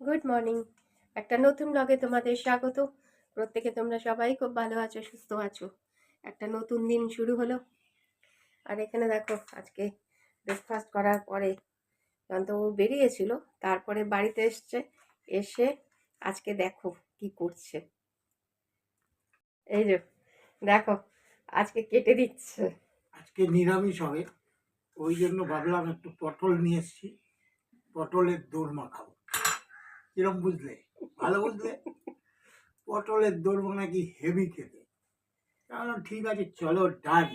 Good morning একটা নতুন ব্লগে তোমাদের স্বাগত। প্রত্যেকে তোমরা সবাই খুব ভালো আছো, সুস্থ আছো। একটা নতুন দিন শুরু হলো। আর এখানে দেখো, আজকে ব্রেকফাস্ট করার পরে ও বেরিয়েছিল, তারপরে বাড়িতে এসছে, এসে আজকে দেখো কি করছে। এই যে, দেখো, আজকে কেটে দিচ্ছে। আজকে নিরামিষ হবে, ওই জন্য ভাবলাম একটু পটল নিয়ে এসেছি, পটলের দোরমা খাব। কিরম বুঝলে? ভালো বুঝলে? পটলের দোরমা নাকি হেভি খেতে। তাহলে ঠিক আছে চলো ডান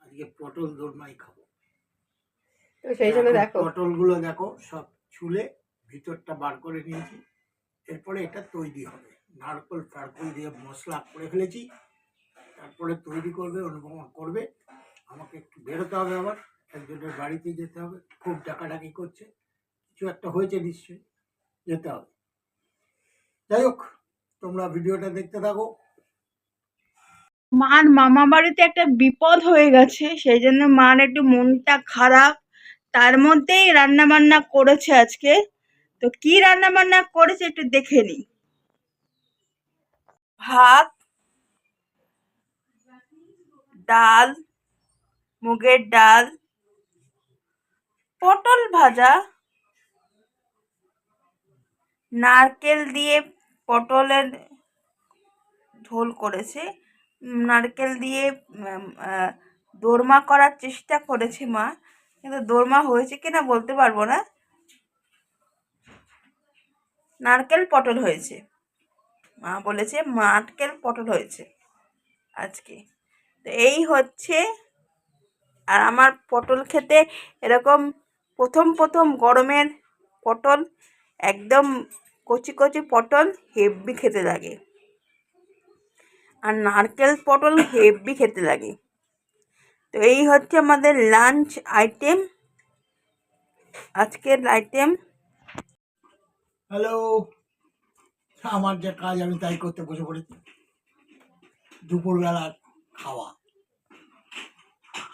আজকে পটল দোরমাই খাব। তো সেই জন্য দেখো। পটলগুলো দেখো সব ছুলে ভিতরটা বার করে নিয়েছি। এরপরে এটা তৈরি হবে। নারকল ফারকল দিয়ে মশলা করে ফেলেছি। তারপরে তৈরি করবে অনুপমা করবে। আমাকে একটু বেরোতে হবে আবার। একজনের বাড়িতে যেতে হবে। খুব ডাকাডাকি করছে। কিছু একটা হয়েছে নিশ্চয়ই। যেতে হবে। যাই হোক তোমরা ভিডিওটা দেখতে থাকো। মার মামা বাড়িতে একটা বিপদ হয়ে গেছে সেই জন্য মার একটু মনটা খারাপ। তার মধ্যেই রান্না বান্না করেছে আজকে। তো কি রান্না বান্না করেছে একটু দেখে নি। ভাত ডাল মুগের ডাল পটল ভাজা নারকেল দিয়ে পটলের ঝোল করেছে। নারকেল দিয়ে দোরমা করার চেষ্টা করেছে মা। কিন্তু দোরমা হয়েছে কিনা বলতে পারব না। নারকেল পটল হয়েছে। মা বলেছে, নারকেল পটল হয়েছে আজকে। তো এই হচ্ছে, আর আমার পটল খেতে এরকম প্রথম প্রথম গরমের পটল একদম কচি কচি পটল হেভি খেতে লাগে। আর নারকেল পটল হেভি খেতে লাগে। তো এই হচ্ছে আমাদের লাঞ্চ আইটেম আজকের আইটেম হ্যালো আমার যে কাজ আমি তাই করতে বসে পড়েছি। দুপুরবেলা খাওয়া।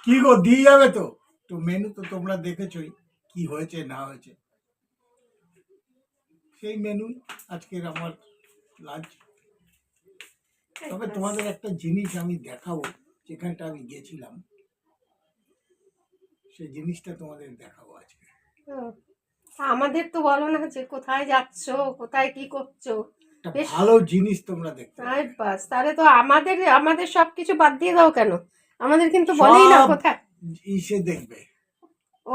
কি গো, দিয়ে যাবে তো? তো মেনু তো তোমরা দেখেছই, কি হয়েছে, না হয়েছে। সেই মেনু আজকের আমার লাঞ্চ তবে তোমাদের একটা জিনিস আমি দেখাবো যেখানটা আমি গেছিলাম। সেই জিনিসটা তোমাদের দেখাবো আজকে। আমাদের তো বলো না যে কোথায় যাচ্ছো কোথায় কি করছ। ভালো জিনিস তোমরা দেখতে। বাস তাহলে তো আমাদের আমাদের সব কিছু বাদ দিয়ে দাও কেন? আমাদের কিন্তু বলেই না কোথায়। ইসে দেখবে। ও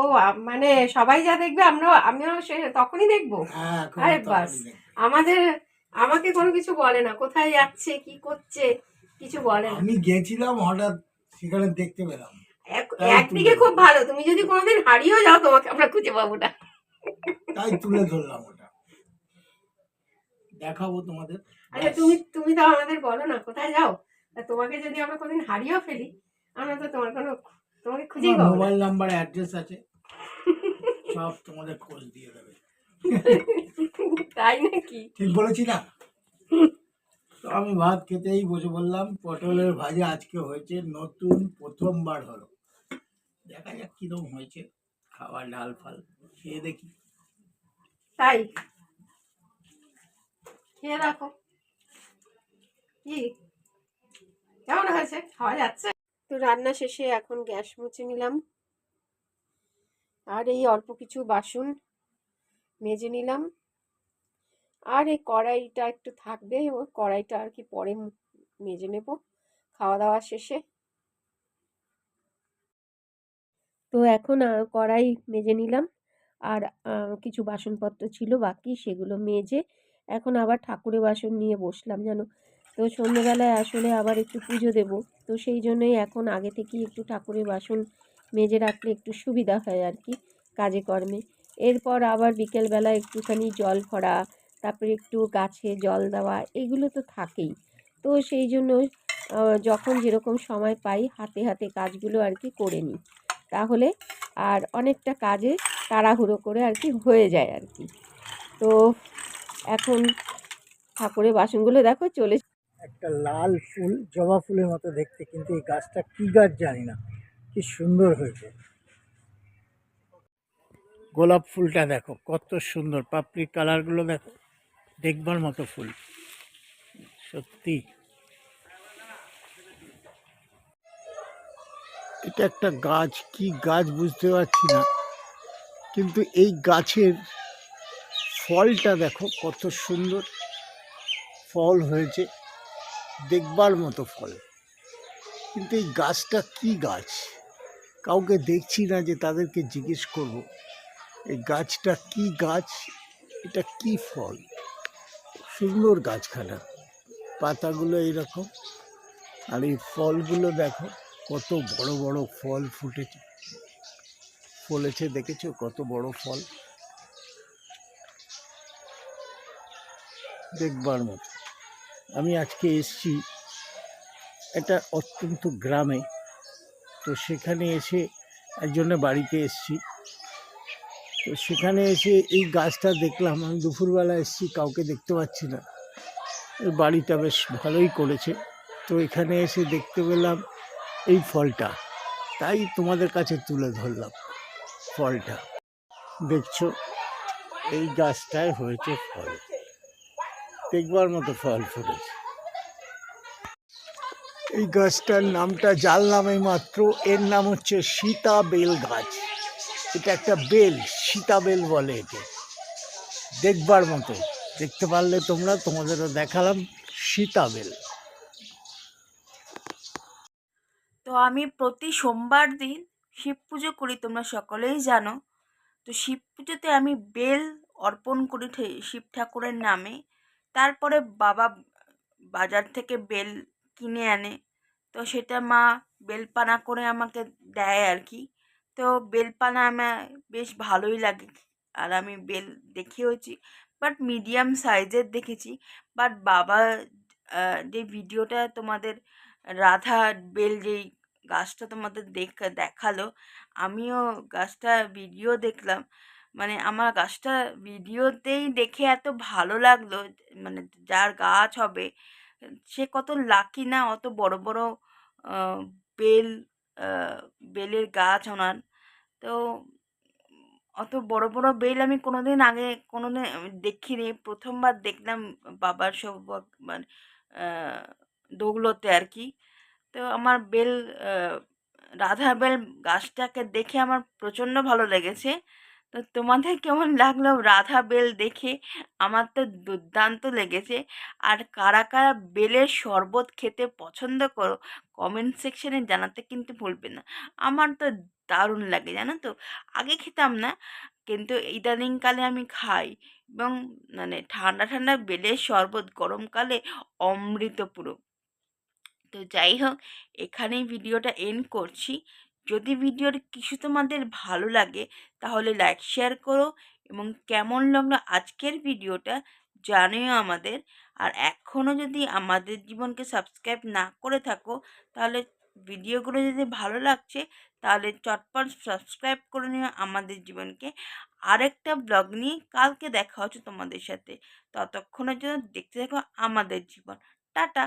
মানে সবাই যা দেখবে আমরা আমিও সে তখনই দেখব। হ্যাঁ আরে বাস। আমাদের আমাকে কোনো কিছু বলে না কোথায় যাচ্ছে কি করছে কিছু বলে না। আমি গেছিলাম হঠাৎ সেখানে দেখতে পেলাম। একদিকে খুব ভালো তুমি যদি কোনোদিন হারিয়েও যাও তোমাকে আমরা খুঁজে পাবো না। তাই তুলে ধরলাম ওটা। দেখাবো তোমাদের। আচ্ছা তুমি তুমি তো আমাদের বলো না কোথায় যাও? তোমাকে যদি আমরা কোনোদিন হারিয়েও ফেলি আমরা তো তোমার কোনো তোমাকে খুঁজেই পাবো। মোবাইল নাম্বার অ্যাড্রেস আছে। সব তোমাদের খোঁজ দিয়ে দেবে। তাই নাকি? ঠিক বলেছি না? তো আমি ভাত খেতেই বসে বললাম পটলের ভাজা আজকে হয়েছে নতুন প্রথমবার হলো। দেখা যাক কীরকম হয়েছে। খাওয়া ডাল ফাল খেয়ে দেখি। তাই? খেয়ে রাখো কি? কেমন হয়েছে? খাওয়া যাচ্ছে? তো রান্না শেষে এখন গ্যাস মুছে নিলাম। আর এই অল্প কিছু বাসন মেজে নিলাম। আর এই কড়াইটা একটু থাকবে, ওই কড়াইটা আর কি পরে মেজে নেব খাওয়া দাওয়া শেষে। তো এখন কড়াই মেজে নিলাম। আর কিছু বাসনপত্র ছিল বাকি, সেগুলো মেজে এখন আবার ঠাকুরের বাসন নিয়ে বসলাম জানো তো সন্ধ্যেবেলায় আসলে আবার একটু পুজো দেব। তো সেই জন্যই এখন আগে থেকেই একটু ঠাকুরের বাসন মেজে রাখলে একটু সুবিধা হয় আর কি কাজে কর্মে। এরপর আবার বিকেলবেলা একটুখানি জল ভরা, তারপরে একটু গাছে জল দেওয়া, এগুলো তো থাকেই। তো সেই জন্য যখন যেরকম সময় পাই হাতে হাতে কাজগুলো আর কি করে নিই। তাহলে আর অনেকটা কাজে তাড়াহুড়ো করে আর কি হয়ে যায় আর কি। তো এখন ঠাকুরের বাসনগুলো দেখো চলে একটা লাল ফুল, জবা ফুলের মতো দেখতে, কিন্তু এই গাছটা কি গাছ জানি না। কি সুন্দর হয়েছে। গোলাপ ফুলটা দেখো, কত সুন্দর। পাপড়ি কালারগুলো দেখো, দেখবার মতো ফুল। সত্যি। এটা একটা গাছ, কি গাছ বুঝতে পারছি না। কিন্তু এই গাছের ফলটা দেখো, কত সুন্দর। ফল হয়েছে। দেখবার মতো ফল। কিন্তু এই গাছটা কি গাছ? কাউকে দেখছি না যে তাদেরকে জিজ্ঞেস করব, এই গাছটা কি গাছ? এটা কি ফল? সুন্দর গাছখানা। পাতাগুলো এইরকম আর এই ফলগুলো দেখো, কত বড় বড় ফল ফুটেছে। ফলেছে, দেখেছ? কত বড় ফল। দেখবার মতো। আমি আজকে এসছি একটা অত্যন্ত গ্রামে। তো সেখানে এসে একজনের বাড়িতে এসছি। তো সেখানে এসে এই গাছটা দেখলাম, আমি দুপুরবেলা এসছি, কাউকে দেখতে পাচ্ছি না। বাড়িটা বেশ ভালোই করেছে। তো এখানে এসে দেখতে পেলাম এই ফলটা। তাই তোমাদের কাছে তুলে ধরলাম ফলটা। দেখছ, এই গাছটায় হয়েছে ফল। দেখবার মতো ফল ফুটেছে। এই গাছটার নামটা জানলাম এই মাত্র এর নাম হচ্ছে সীতা বেল গাছ। এটা একটা বেল সীতা বেল বলে একে। দেখবার মতো। দেখতে পারলে তোমরা তোমাদেরও দেখালাম সীতা বেল তো আমি প্রতি সোমবার দিন শিব পুজো করি তোমরা সকলেই জানো। তো শিব পুজোতে আমি বেল অর্পণ করি ঠে- শিব ঠাকুরের নামে। তারপরে বাবা বাজার থেকে বেল কিনে আনে। তো সেটা মা বেলপানা করে আমাকে দেয় আর কি তো বেলপানা আমার বেশ ভালোই লাগে। আর আমি বেল দেখেওছি, বাট মিডিয়াম সাইজের দেখেছি। বাট বাবা যে ভিডিওটা তোমাদের রাধা বেল যেই গাছটা তোমাদের দেখ, দেখাল, আমিও গাছটা ভিডিও দেখলাম। মানে আমার গাছটা ভিডিওতেই দেখে এত ভালো লাগল মানে যার গাছ হবে, সে কত লাকি না, অত বড় বড় বেল বেলের গাছ ওনার। তো অত বড় বড় বেল আমি কোনোদিন আগে, কোনোদিন দেখিনি, প্রথমবার দেখলাম বাবার সব মানে দৌলতে আর কি তো আমার বেল রাধা বেল গাছটাকে দেখে আমার প্রচণ্ড ভালো লেগেছে। তো তোমাদের কেমন লাগল রাধা বেল দেখে? আমার তো দুর্দান্ত লেগেছে। আর কারা কারা বেলের শরবত খেতে পছন্দ করো কমেন্ট সেকশানে জানাতে কিন্তু ভুলবে না। আমার তো দারুণ লাগে, জানো তো? আগে খেতাম না, কিন্তু ইদানিংকালে আমি খাই এবং মানে ঠান্ডা ঠান্ডা বেলের শরবত, গরমকালে অমৃত পুরো। তো যাই হোক, এখানেই ভিডিওটা এন্ড করছি। যদি ভিডিওর কিছু তোমাদের ভালো লাগে, তাহলে লাইক শেয়ার করো এবং কেমন লাগল আজকের ভিডিওটা জানিও আমাদের। আর এখনও যদি আমাদের জীবনকে সাবস্ক্রাইব না করে থাকো, তাহলে ভিডিওগুলো যদি ভালো লাগছে, তাহলে চটপট সাবস্ক্রাইব করে নিও আমাদের জীবনকে। আরেকটা ব্লগ নিয়ে কালকে দেখা হচ্ছে তোমাদের সাথে। ততক্ষণের জন্য দেখতে থাকো আমাদের জীবন। টাটা!